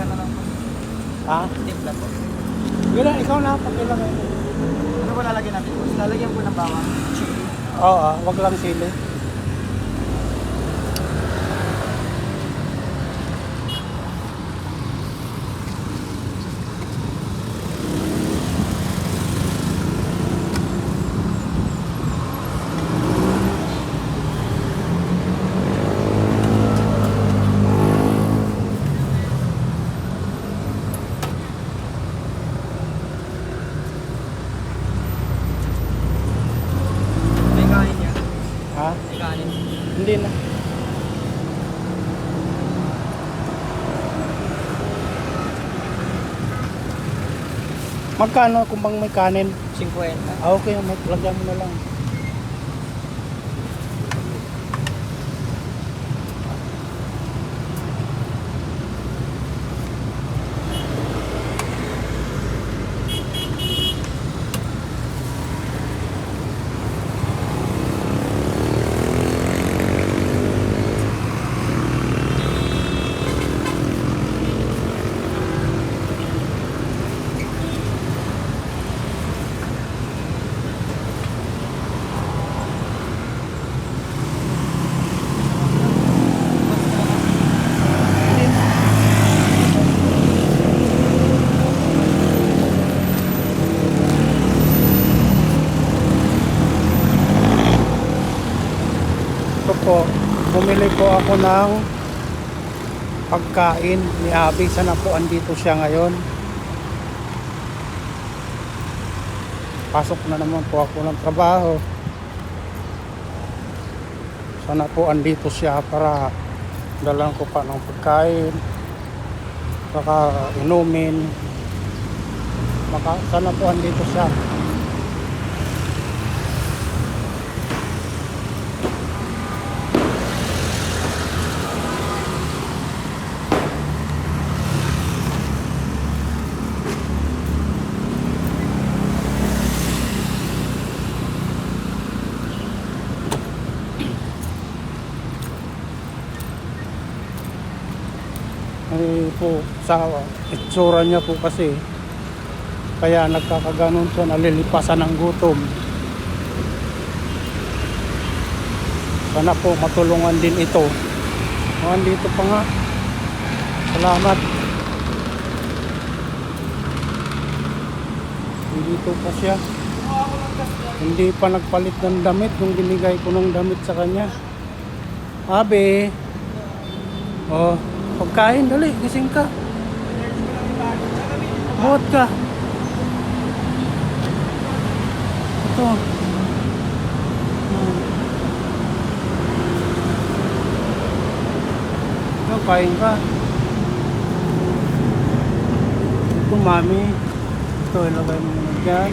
Timpla na lang po. Ha? Timpla po. Ikaw na, pakilagay. Ano po lalagyan natin? Lalagyan po ng bawang. Chili. Oo, ah, wag lang sili. May kanin niya. Ha? May kanin. Hindi na. Magkano kung bang may kanin? 50. Ah, okay, maglagyan mo na lang. Ito po, bumili po ako ng pagkain ni Abi. Sana po andito siya ngayon. Pasok na naman po ako ng trabaho. Sana po andito siya para dalang ko pa ng pagkain. Baka inumin. Baka sana po andito siya. Ay po, sa itsura niya po kasi kaya nagkakaganon siya, nalilipasan ng gutom. Sana po matulungan din ito. Oh, andito pa nga. Salamat. Andito pa siya. Hindi pa nagpalit ng damit nung binigay ko ng damit sa kanya. Abe. Oh, pagkain dali, gising ka. Buhat ka. Ito. Hmm. Ito, kain ka. Ito, mami. Ito, ilagay mo na dyan.